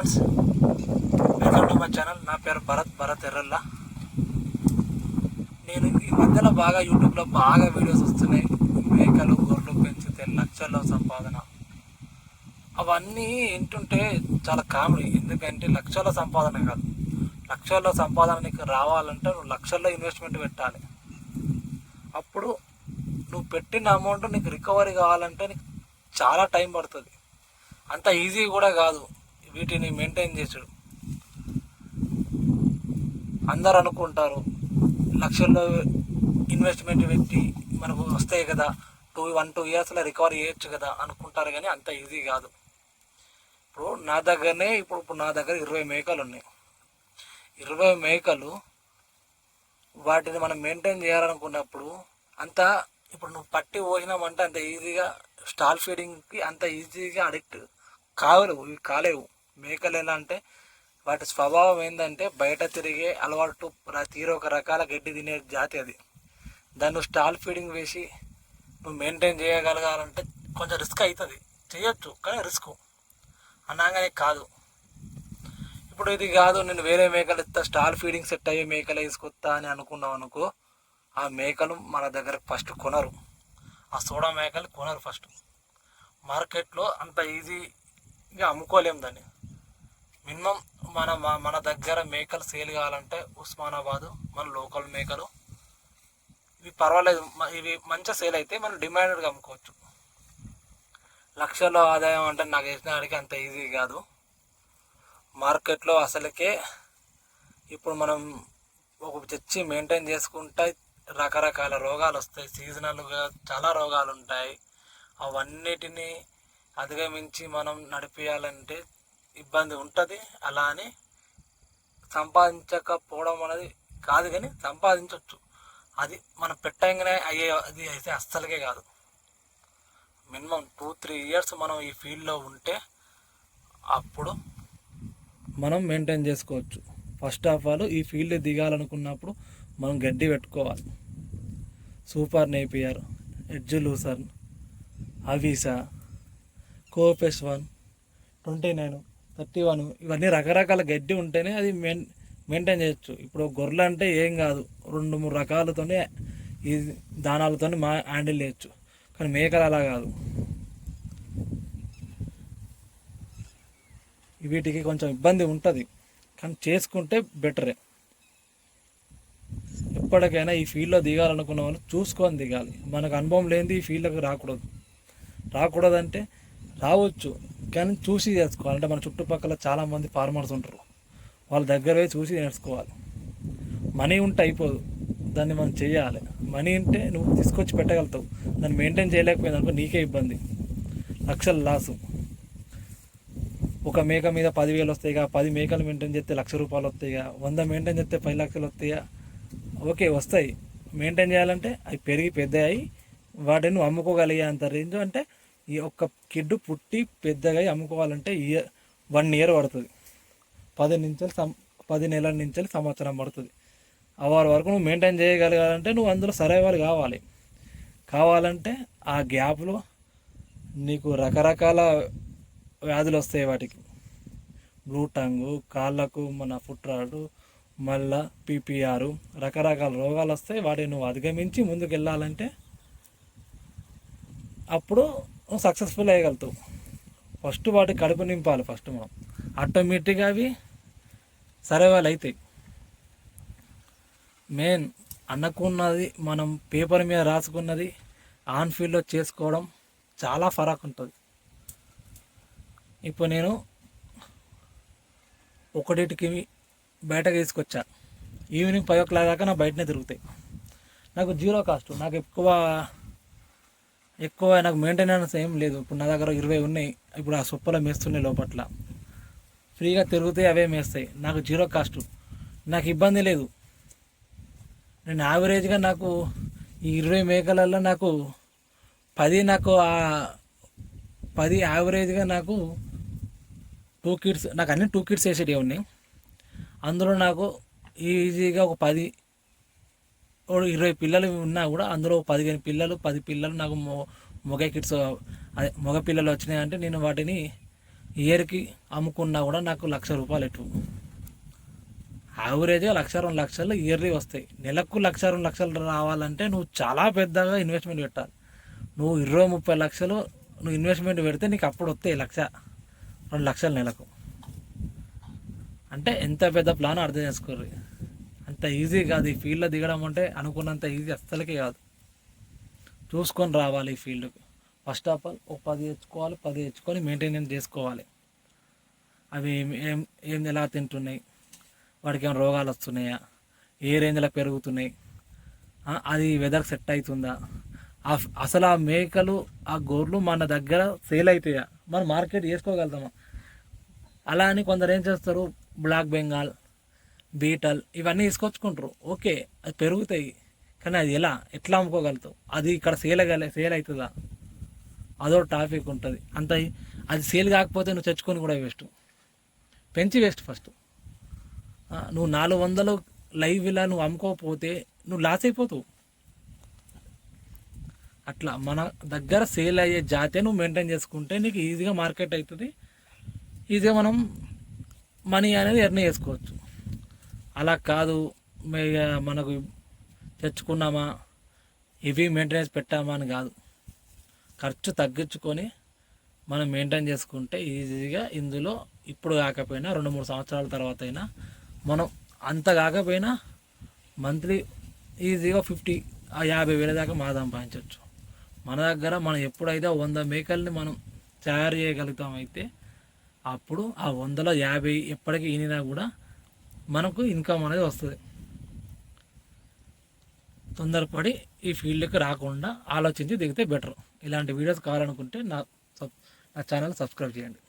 Friends welcome to my channel నా పేరు భరత్ భరత్ ఎర్రల్ల. నేను ఈ మధ్యలో బాగా యూట్యూబ్లో బాగా వీడియోస్ వస్తున్నాయి. మేకలు గొర్రెలు పెంచితే లక్షల్లో సంపాదన. అవన్నీ వింటుంటే చాలా కామెడీ. ఎందుకంటే లక్షల సంపాదన కాదు. లక్షల్లో సంపాదన నీకు రావాలంటే నువ్వు లక్షల్లో ఇన్వెస్ట్మెంట్ పెట్టాలి. అప్పుడు నువ్వు పెట్టిన అమౌంట్ నీకు రికవరీ కావాలంటే నీకు చాలా టైం పడుతుంది. అంత ఈజీ కూడా కాదు. వీటిని మెయింటైన్ చేసాడు అందరు అనుకుంటారు లక్షల్లో ఇన్వెస్ట్మెంట్ పెట్టి మనకు వస్తాయి కదా టూ వన్ టూ ఇయర్స్లో రికవరీ చేయొచ్చు కదా అనుకుంటారు కానీ అంత ఈజీ కాదు. ఇప్పుడు నా దగ్గరనే ఇప్పుడు ఇప్పుడు నా దగ్గర ఇరవై మేకలు ఉన్నాయి. ఇరవై మేకలు వాటిని మనం మెయింటైన్ చేయాలనుకున్నప్పుడు అంత ఇప్పుడు నువ్వు పట్టి పోసినామంటే అంత ఈజీగా స్టాల్ ఫీడింగ్కి అంత ఈజీగా అడిక్ట్ కావలేవు ఇవి కాలేవు. మేకలు ఎలా అంటే వాటి స్వభావం ఏంటంటే బయట తిరిగే అలవాటు తీరు ఒక రకాల గడ్డి తినే జాతి అది. దాన్ని నువ్వు స్టాల్ ఫీడింగ్ వేసి నువ్వు మెయింటైన్ చేయగలగాలంటే కొంచెం రిస్క్ అవుతుంది చేయొచ్చు కానీ రిస్క్. అనగానే కాదు. ఇప్పుడు ఇది కాదు నేను వేరే మేకలు ఇస్తా స్టాల్ ఫీడింగ్ సెట్ అయ్యే మేకలు వేసుకొస్తా అని అనుకున్నావు అనుకో ఆ మేకలు మన దగ్గర ఫస్ట్ కొనరు. ఆ సోడా మేకలు కొనరు ఫస్ట్. మార్కెట్లో అంత ఈజీగా అమ్ముకోలేము దాన్ని. మినిమం మన మన దగ్గర మేకలు సేల్ కావాలంటే ఉస్మానాబాదు మన లోకల్ మేకలు. ఇవి పర్వాలేదు ఇవి మంచిగా సేల్ అయితే మనం డిమాండెడ్గా అమ్ముకోవచ్చు. లక్షల్లో ఆదాయం అంటే నాకు వేసిన వాడికి అంత ఈజీ కాదు. మార్కెట్లో అసలుకే ఇప్పుడు మనం ఒక చర్చి మెయింటైన్ చేసుకుంటే రకరకాల రోగాలు వస్తాయి. సీజనల్గా చాలా రోగాలు ఉంటాయి. అవన్నిటిని అధిగమించి మనం నడిపించాలంటే ఇబ్బంది ఉంటుంది అలా అని సంపాదించకపోవడం అనేది కాదు కానీ సంపాదించవచ్చు అది మనం పెట్టంగానే అయ్యే అది అయితే అస్సలకే కాదు. మినిమం టూ త్రీ ఇయర్స్ మనం ఈ ఫీల్డ్లో ఉంటే అప్పుడు మనం మెయింటైన్ చేసుకోవచ్చు. ఫస్ట్ ఆఫ్ ఆల్ ఈ ఫీల్డ్ దిగాలనుకున్నప్పుడు మనం గడ్డి పెట్టుకోవాలి. సూపర్ నేపియర్ ఎడ్జ్ లూసర్ అవీసా కోపెస్ one twenty nine thirty one. ఇవన్నీ రకరకాల గడ్డి ఉంటేనే అది మెయిన్ మెయింటైన్ చేయొచ్చు. ఇప్పుడు గొర్రెలు అంటే ఏం కాదు. రెండు మూడు రకాలతోనే ఈ దానాలతోనే మా హ్యాండిల్ చేయొచ్చు. కానీ మేకలు అలా కాదు. వీటికి కొంచెం ఇబ్బంది ఉంటుంది. కానీ చేసుకుంటే బెటరే. ఎప్పటికైనా ఈ ఫీల్డ్లో దిగాలనుకున్న వాళ్ళు చూసుకొని దిగాలి. మనకు అనుభవం లేనిది ఈ ఫీల్డ్లోకి రాకూడదు. రాకూడదంటే రావచ్చు. కానీ చూసి చేసుకోవాలి మన చుట్టుపక్కల చాలామంది ఫార్మర్స్ ఉంటారు. వాళ్ళ దగ్గర చూసి నేర్చుకోవాలి. మనీ ఉంటే అయిపోదు. దాన్ని మనం చేయాలి. మనీ ఉంటే నువ్వు తీసుకొచ్చి పెట్టగలుగుతావు. దాన్ని మెయింటైన్ చేయలేకపోయింది అనుకో నీకే ఇబ్బంది. లక్షల లాసు ఒక మేక మీద పదివేలు వస్తాయిగా పది మేకలు మెయింటైన్ చేస్తే లక్ష రూపాయలు వస్తాయిగా వంద మెయింటైన్ చేస్తే పది లక్షలు వస్తాయా ఓకే వస్తాయి. మెయింటైన్ చేయాలంటే అవి పెరిగి పెద్ద అయ్యి వాటిని నువ్వు అమ్ముకోగలిగే అంత రేంజ్ అంటే ఈ ఒక్క కిడ్డు పుట్టి పెద్దగా అమ్ముకోవాలంటే ఇయర్ వన్ ఇయర్ పడుతుంది. పది నుంచి సం పది నెలల నుంచి సంవత్సరం పడుతుంది. ఆ వారి వరకు నువ్వు మెయింటైన్ చేయగలగాలంటే నువ్వు అందులో సరైనవారు కావాలి. కావాలంటే ఆ గ్యాప్లో నీకు రకరకాల వ్యాధులు వస్తాయి వాటికి. బ్లూ టంగు కాళ్ళకు మన ఫుట్ రాడు మళ్ళా పీపీఆర్ రకరకాల రోగాలు వస్తాయి. వాటిని నువ్వు అధిగమించి ముందుకు వెళ్ళాలంటే అప్పుడు సక్సెస్ఫుల్ అయ్యగలుగుతావు ఫస్ట్ వాటి కడుపు నింపాలి ఫస్ట్ మనం. ఆటోమేటిక్గా అవి సరే వాళ్ళు అవుతాయి మెయిన్ అనుకున్నది మనం పేపర్ మీద రాసుకున్నది ఆన్ ఫీల్డ్లో చేసుకోవడం చాలా ఫరాక్ ఉంటుంది. ఇప్పుడు నేను ఒకటికి బయటకు తీసుకొచ్చా. ఈవినింగ్ ఫైవ్ ఓ క్లాక్ దాకా నా బయటనే తిరుగుతాయి. నాకు జీరో కాస్ట్ నాకు ఎక్కువ ఎక్కువ నాకు మెయింటెనెన్స్ ఏం లేదు. ఇప్పుడు నా దగ్గర ఇరవై ఉన్నాయి. ఇప్పుడు ఆ సొప్పలో మేస్తున్నాయి లోపట్ల. ఫ్రీగా తిరుగుతాయి అవే మేస్తాయి. నాకు జీరో కాస్ట్. నాకు ఇబ్బంది లేదు. నేను యావరేజ్గా నాకు ఈ ఇరవై మేకలలో నాకు పది నాకు ఆ పది యావరేజ్గా నాకు టూ కిడ్స్ నాకు అన్ని టూ కిడ్స్ వేసేటివి ఉన్నాయి. అందులో నాకు ఈజీగా ఒక పది ఇరవై పిల్లలు ఉన్నా కూడా అందులో పదిహేను పిల్లలు పది పిల్లలు నాకు మొ మొగ కిడ్స్ అదే మగ పిల్లలు వచ్చినాయి అంటే నేను వాటిని ఇయర్కి అమ్ముకున్నా కూడా నాకు లక్ష రూపాయలు ఎటు యావరేజ్గా లక్ష రెండు లక్షలు ఇయర్లీ వస్తాయి. నెలకు లక్ష రెండు లక్షలు రావాలంటే నువ్వు చాలా పెద్దగా ఇన్వెస్ట్మెంట్ పెట్టాలి. నువ్వు ఇరవై ముప్పై లక్షలు నువ్వు ఇన్వెస్ట్మెంట్ పెడితే నీకు అప్పుడు వస్తాయి లక్ష రెండు లక్షలు నెలకు. అంటే ఎంత పెద్ద ప్లాన్ అర్థం చేసుకోరు అంత ఈజీ కాదు. ఈ ఫీల్డ్లో దిగడం అంటే అనుకున్నంత ఈజీ అస్సలకే కాదు. చూసుకొని రావాలి ఈ ఫీల్డ్కి ఫస్ట్ ఆఫ్ ఆల్ ఒక పది తెచ్చుకోవాలి పది తెచ్చుకొని మెయింటెనెన్స్ చేసుకోవాలి. అవి ఏం ఏం ఎలా తింటున్నాయి? వాడికి ఏమైనా రోగాలు వస్తున్నాయా? ఏ రేంజ్లో పెరుగుతున్నాయి? అది వెదర్ సెట్ అవుతుందా? ఆ అసలు ఆ మేకలు ఆ గోర్లు మన దగ్గర సేల్ అవుతాయా? మనం మార్కెట్ చేసుకోగలుగుతామా? అలా అని కొందరు ఏం చేస్తారు? బ్లాక్ బెంగాల్ బీటల్ ఇవన్నీ తీసుకొచ్చుకుంటారు. ఓకే అది పెరుగుతాయి. కానీ అది ఎలా? ఎట్లా అమ్ముకోగలుగుతావు? అది ఇక్కడ సేల్ అగలే సేల్ అవుతుందా? అదో టాపిక్ ఉంటుంది. అంత అది సేల్ కాకపోతే నువ్వు తెచ్చుకొని కూడా వేస్ట్ పెంచి వేస్ట్ ఫస్ట్ నువ్వు నాలుగు వందలు లైవ్ ఇలా నువ్వు అమ్ముకోకపోతే నువ్వు లాస్ అయిపోతావు. అట్లా మన దగ్గర సేల్ అయ్యే జాతే నువ్వు మెయింటైన్ చేసుకుంటే నీకు ఈజీగా మార్కెట్ అవుతుంది. ఈజీగా మనం మనీ అనేది ఎర్న్ చేసుకోవచ్చు. అలా కాదు. మే- మనకు తెచ్చుకున్నామా? ఇవి మెయింటెనెన్స్ పెట్టామా అని కాదు. ఖర్చు తగ్గించుకొని మనం మెయింటైన్ చేసుకుంటే ఈజీగా ఇందులో ఇప్పుడు కాకపోయినా రెండు మూడు సంవత్సరాల తర్వాత అయినా మనం అంత కాకపోయినా మంత్లీ ఈజీగా ఫిఫ్టీ యాభై వేల దాకా మా సంపాదించవచ్చు. మన దగ్గర మనం ఎప్పుడైతే వంద మేకల్ని మనం తయారు చేయగలుగుతామైతే అప్పుడు ఆ వందలో యాభై ఎప్పటికీ ఈనినా కూడా మనకు ఇన్కమ్ అనేది వస్తుంది. తొందరపడి ఈ ఫీల్డ్కి రాకుండా ఆలోచించి దిగితే బెటర్ ఇలాంటి వీడియోస్ కావాలనుకుంటే నా సబ్ నా ఛానల్ సబ్స్క్రైబ్ చేయండి.